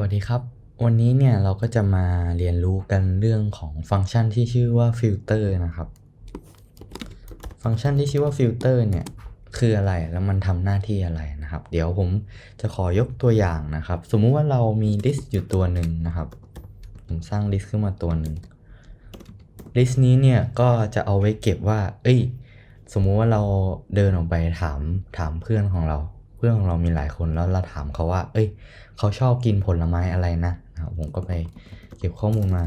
สวัสดีครับ วันนี้เนี่ยเราก็จะมาเรียนรู้กันเรื่องของฟังก์ชันที่ชื่อว่าฟิลเตอร์นะครับ ฟังก์ชันที่ชื่อว่าฟิลเตอร์เนี่ยคืออะไรแล้วมันทำหน้าที่อะไรนะครับ เดี๋ยวผมจะขอยกตัวอย่างนะครับ สมมุติว่าเรามี list อยู่ตัวหนึ่งนะครับ ผมสร้าง list ขึ้นมาตัวหนึ่ง list นี้เนี่ยก็จะเอาไว้เก็บว่า เอ้ย สมมุติว่าเราเดินออกไปถามถามเพื่อนของเรา เพื่อนของเรามีหลายคนแล้วเราถามเขาว่า เอ้ย เขาชอบกินผลไม้อะไรนะผมก็ไปเก็บข้อมูลมา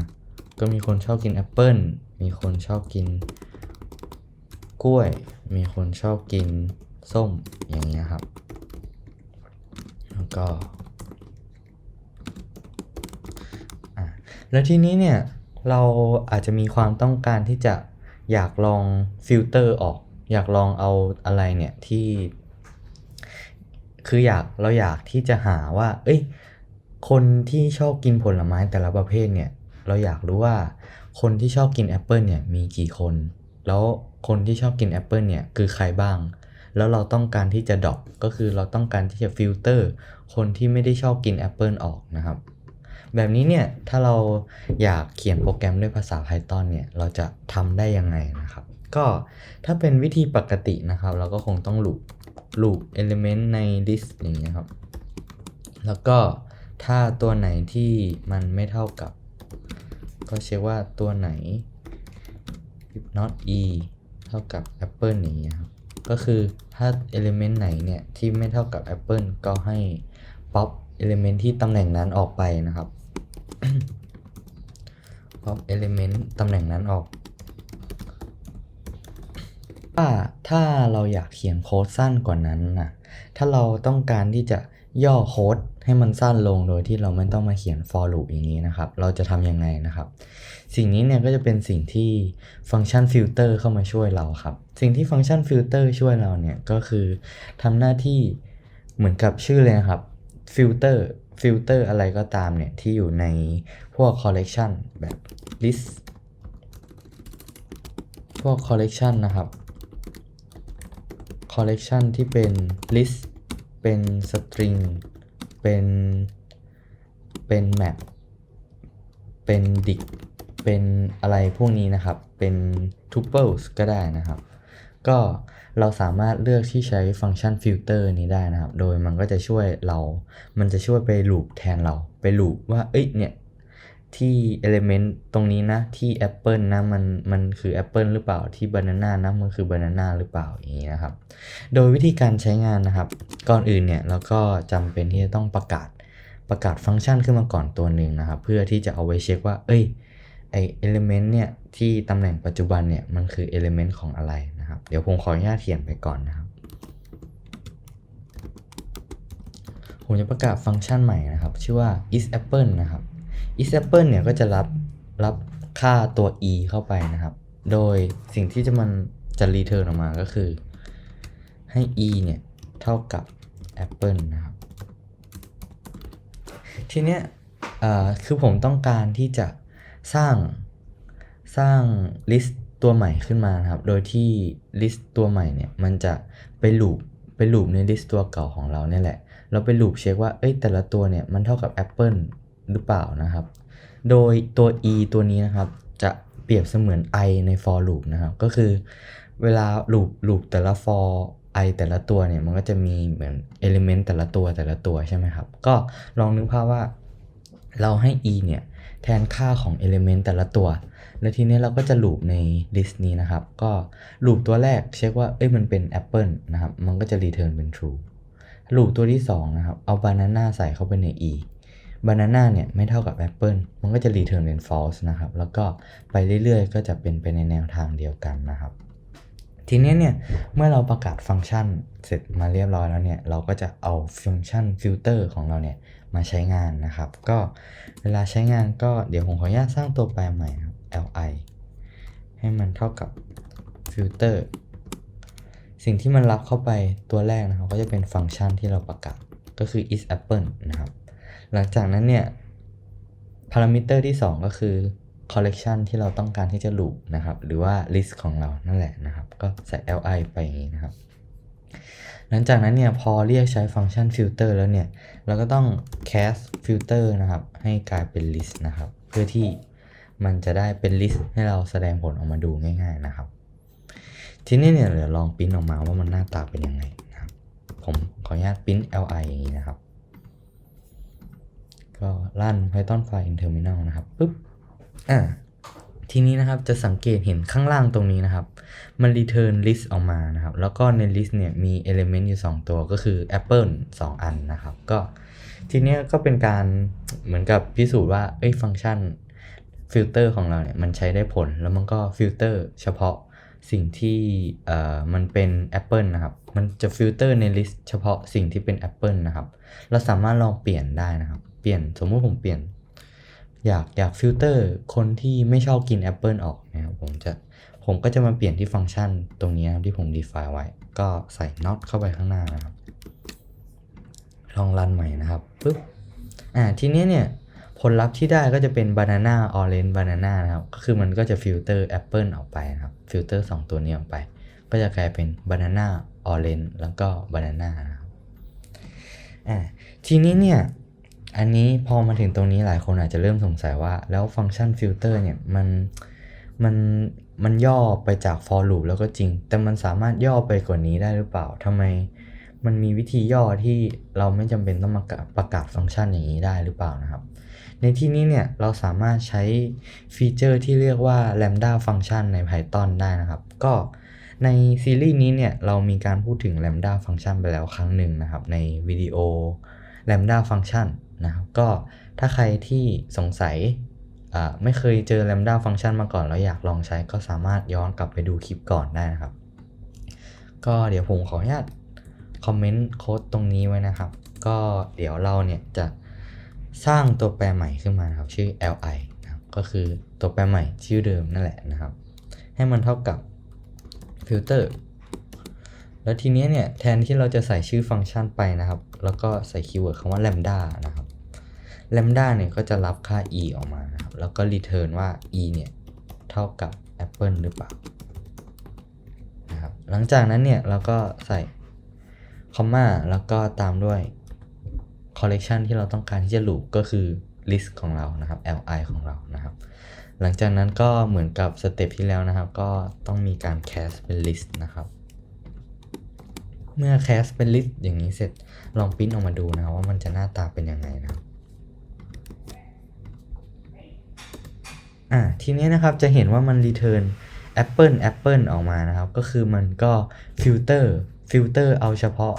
ก็มีคนชอบกินแอปเปิลมีคนชอบกินกล้วย มีคนชอบกินส้มอย่างเงี้ยครับ แล้วก็แล้วทีนี้เนี่ยเราอาจจะมีความต้องการที่จะอยากลองฟิลเตอร์ออก อยากลองเอาอะไรเนี่ยที่ คืออยากเราอยากที่จะหาว่า เอ้ย คนที่ชอบกินผลไม้แต่ละประเภทเนี่ย เราอยากรู้ว่าคนที่ชอบกินแอปเปิลเนี่ยมีกี่คน แล้วคนที่ชอบกินแอปเปิลเนี่ยคือใครบ้าง แล้วเราต้องการที่จะดอปก็คือเราต้องการที่จะฟิลเตอร์คนที่ไม่ได้ชอบกินแอปเปิลออกนะครับ แบบนี้เนี่ยถ้าเราอยากเขียนโปรแกรมด้วยภาษา Python เนี่ยเราจะทำได้ยังไงนะครับ ก็ถ้าเป็นวิธีปกตินะครับ เราก็คงต้อง loop loop element ใน list อย่างเงี้ยครับ แล้วก็ถ้าตัวไหนที่มันไม่เท่ากับ ก็เช็คว่าตัวไหน if not e เท่ากับ apple อย่างเงี้ยครับ ก็คือถ้า element ไหนเนี่ยที่ไม่เท่ากับ apple ก็ให้ pop element ที่ตำแหน่งนั้นออกไปนะครับ pop element ตำแหน่งนั้นออก ถ้าถ้าเราอยากเขียนโค้ดสั้นกว่านั้นนะถ้าเราต้องการที่จะย่อโค้ดให้มันสั้นลงโดยที่เราไม่ต้องมาเขียน for loop อย่างนี้นะครับ เราจะทำยังไงนะครับ สิ่งนี้เนี่ยก็จะเป็นสิ่งที่ฟังก์ชันฟิลเตอร์เข้ามาช่วยเราครับ สิ่งที่ฟังก์ชันฟิลเตอร์ช่วยเราเนี่ยก็คือทำหน้าที่เหมือนกับชื่อเลยนะครับฟิลเตอร์ฟิลเตอร์อะไรก็ตามเนี่ยที่อยู่ในพวก collection แบบ list พวก collection นะครับ collection ที่เป็น list เป็น string เป็น เป็น map เป็น dict เป็นอะไรพวกนี้นะครับ เป็น tuples ก็ได้นะครับ ก็เราสามารถเลือกที่ใช้ฟังก์ชันฟิลเตอร์นี้ได้นะครับ โดยมันก็จะช่วยเรา มันจะช่วยไปลูปแทนเรา ไปลูปว่า เอ้ย เนี่ย ที่ element ตรงนี้นะ ที่ apple นะมันมันคือ apple หรือเปล่าที่ banana นะมันคือ banana หรือเปล่าอย่างนี้นะครับ โดยวิธีการใช้งานนะครับ ก่อนอื่นเนี่ยเราก็จำเป็นที่จะต้องประกาศประกาศฟังก์ชันขึ้นมาก่อนตัวหนึ่งนะครับ เพื่อที่จะเอาไว้เช็คว่า เอ้ยไอ element เนี่ยที่ตำแหน่งปัจจุบันเนี่ยมันคือ element ของอะไรนะครับ เดี๋ยวผมขออนุญาตเขียนไปก่อนนะครับ ผมจะประกาศฟังก์ชันใหม่นะครับ ชื่อว่า is apple นะครับ is apple เนี่ยก็จะรับรับค่าตัว e เข้าไปนะครับ โดยสิ่งที่จะมันจะ return ออกมาก็คือ ให้ e เนี่ย เท่ากับ apple นะครับ ทีเนี้ยอ่อคือผมต้องการที่จะสร้างสร้าง list ตัวใหม่ขึ้นมานครับ โดยที่ list ตัวใหม่เนี่ย มันจะไป loop ไป loop ใน list ตัวเก่าของเราเนี่ยแหละ เราไป loop เช็คว่า เอ้ยแต่ละตัวเนี่ย มันเท่ากับ apple หรือเปล่านะครับ โดยตัว e ตัวนี้นะครับ จะเปรียบเสมือน i ใน for loop นะครับ ก็คือเวลา loop loop แต่ละ for i แต่ละตัวเนี่ยมันก็จะมีเหมือน element แต่ละตัวแต่ละตัวใช่ไหมครับ ก็ลองนึกภาพว่าเราให้ e เนี่ยแทนค่าของ element แต่ละตัว แล้วทีนี้เราก็จะ loop ใน list นี้นะครับ ก็ loop ตัวแรกเช็คว่า เอ้ยมันเป็น apple นะครับ มันก็จะ return เป็น true loop ตัวที่2นะครับ เอา banana ใส่เข้าไปใน e banana เนี่ยไม่เท่ากับ apple มันก็จะ return เป็น false นะครับ แล้วก็ไปเรื่อยๆ ก็จะเป็นไปในแนวทางเดียวกันนะครับ ทีนี้เนี่ยเมื่อเราประกาศฟังก์ชันเสร็จมาเรียบร้อยแล้วเนี่ยเราก็จะเอาฟังก์ชันฟิลเตอร์ของเราเนี่ยมาใช้งานนะครับ ก็เวลาใช้งานก็เดี๋ยวผมขออนุญาตสร้างตัวแปรใหม่ครับ li ให้มันเท่ากับฟิลเตอร์สิ่งที่มันรับเข้าไปตัวแรกนะครับ ก็จะเป็นฟังก์ชันที่เราประกาศก็คือ is apple นะครับ หลังจากนั้นเนี่ยพารามิเตอร์ที่ 2 ก็คือ collection ที่เราต้องการที่จะ loop นะครับ หรือว่า list ของเรานั่นแหละนะครับ ก็ใส่ li ไปอย่างนี้นะครับ หลังจากนั้นเนี่ยพอเรียกใช้ฟังก์ชันฟิลเตอร์แล้วเนี่ย เราก็ต้อง cast filter นะครับ ให้กลายเป็น list นะครับ เพื่อที่มันจะได้เป็น list ให้เราแสดงผลออกมาดูง่าย ๆนะครับ ทีนี้เนี่ยเดี๋ยวลองปริ้นออกมาว่ามันหน้าตาเป็นยังไงนะครับ ผมขออนุญาตปริ้น li อย่างนี้นะครับ ก็ลั่น python file in terminal นะครับปุ๊บอ่าทีนี้นะครับจะสังเกตเห็นข้างล่างตรงนี้นะครับ มัน return list ออกมานะครับ แล้วก็ใน list เนี่ยมี element อยู่ 2 ตัวก็คือ apple 2 อันนะครับ ก็ทีเนี้ยก็เป็นการเหมือนกับพิสูจน์ว่าเอ้ยฟังก์ชันฟิลเตอร์ของเราเนี่ยมันใช้ได้ผลแล้วมันก็ฟิลเตอร์เฉพาะสิ่งที่เอ่อมันเป็น Apple นะครับ มันจะฟิลเตอร์ใน list เฉพาะสิ่งที่เป็น Apple นะครับ เราสามารถลองเปลี่ยนได้นะครับ เปลี่ยนสมมุติผมเปลี่ยน อยากอยากฟิลเตอร์คนที่ไม่ชอบกินแอปเปิลออกนะครับผมจะผมก็จะมาเปลี่ยนที่ฟังก์ชันตรงนี้ครับที่ผม define ไว้ ก็ใส่ not เข้าไปข้างหน้านะครับ ลองรันใหม่นะครับปุ๊บอ่าทีนี้เนี่ยผลลัพธ์ที่ได้ก็จะเป็น banana orange banana นะครับ ก็คือมันก็จะฟิลเตอร์แอปเปิลออกไปนะครับฟิลเตอร์สองตัวนี้ออกไป ก็จะกลายเป็น banana orange แล้วก็ banana นะครับอ่าทีนี้เนี่ย อันนี้พอมาถึงตรงนี้หลายคนอาจจะเริ่มสงสัยว่า แล้วฟังก์ชันฟิลเตอร์เนี่ยมันมันมันย่อไปจาก for loop แล้วก็จริง แต่มันสามารถย่อไปกว่านี้ได้หรือเปล่าทำไมมันมีวิธีย่อที่เราไม่จำเป็นต้องมาประกาศฟังก์ชันอย่างนี้ได้หรือเปล่านะครับ ในที่นี้เนี่ยเราสามารถใช้ฟีเจอร์ที่เรียกว่า lambda function ใน Python ได้นะครับ ก็ในซีรีส์นี้เนี่ยเรามีการพูดถึง lambda function ไปแล้วครั้งหนึ่งนะครับ ในวิดีโอ lambda function นะครับก็ถ้าใครที่สงสัยไม่เคยเจอ lambda function มาก่อน แล้วอยากลองใช้ก็สามารถย้อนกลับไปดูคลิปก่อนได้นะครับ ก็เดี๋ยวผมขออนุญาตคอมเมนต์โค้ดตรงนี้ไว้นะครับ ก็เดี๋ยวเราเนี่ยจะสร้างตัวแปรใหม่ขึ้นมานครับชื่อ li นะครับก็คือตัวแปรใหม่ชื่อเดิมนั่นแหละนะครับ ให้มันเท่ากับฟิลเตอร์แล้วทีนี้เนี่ยแทนที่เราจะใส่ชื่อฟังก์ชันไปนะครับ แล้วก็ใส่คีย์เวิร์ดคำว่า lambda นะครับ lambda เนี่ยก็จะรับค่า e ออกมานะครับ แล้วก็ return ว่า e เนี่ย เท่ากับ apple หรือเปล่านะครับหลังจากนั้นเนี่ย เราก็ใส่คอมมาแล้วก็ตามด้วย collection ที่เราต้องการที่จะ loop ก็คือ list ของเรานะครับ li ของเรานะครับ หลังจากนั้นก็เหมือนกับสเต็ปที่แล้วนะครับ ก็ต้องมีการ cast เป็น list นะครับ เมื่อ cast เป็น list อย่างนี้เสร็จลองปริ้นออกมาดูนะว่ามันจะหน้าตาเป็นยังไงนะครับ อ่าทีนี้นะครับจะเห็นว่ามัน return apple apple ออกมานะครับ ก็คือมันก็ filter filter เอาเฉพาะ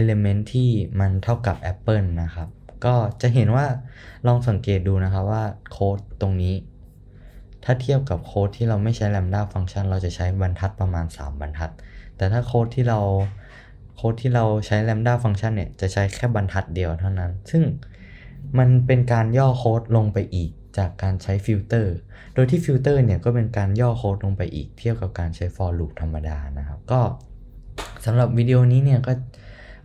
element ที่มันเท่ากับ apple นะครับ ก็จะเห็นว่าลองสังเกตดูนะครับว่าโค้ดตรงนี้ ถ้าเทียบกับโค้ดที่เราไม่ใช้ lambda function เราจะใช้บรรทัดประมาณ 3 บรรทัด แต่ถ้าโค้ดที่เราโค้ดที่เราใช้ lambda function เนี่ยจะใช้แค่บรรทัดเดียวเท่านั้น ซึ่งมันเป็นการย่อโค้ดลงไปอีก จากการใช้ฟิลเตอร์ โดยที่ฟิลเตอร์เนี่ยก็เป็นการย่อโค้ดลงไปอีกเทียบกับการใช้ for loop ธรรมดานะครับ ก็สำหรับวิดีโอนี้เนี่ยก็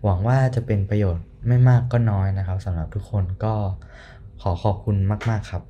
หวังว่าจะเป็นประโยชน์ไม่มากก็น้อยนะครับสำหรับทุกคนก็ขอขอบคุณมาก ๆ ครับ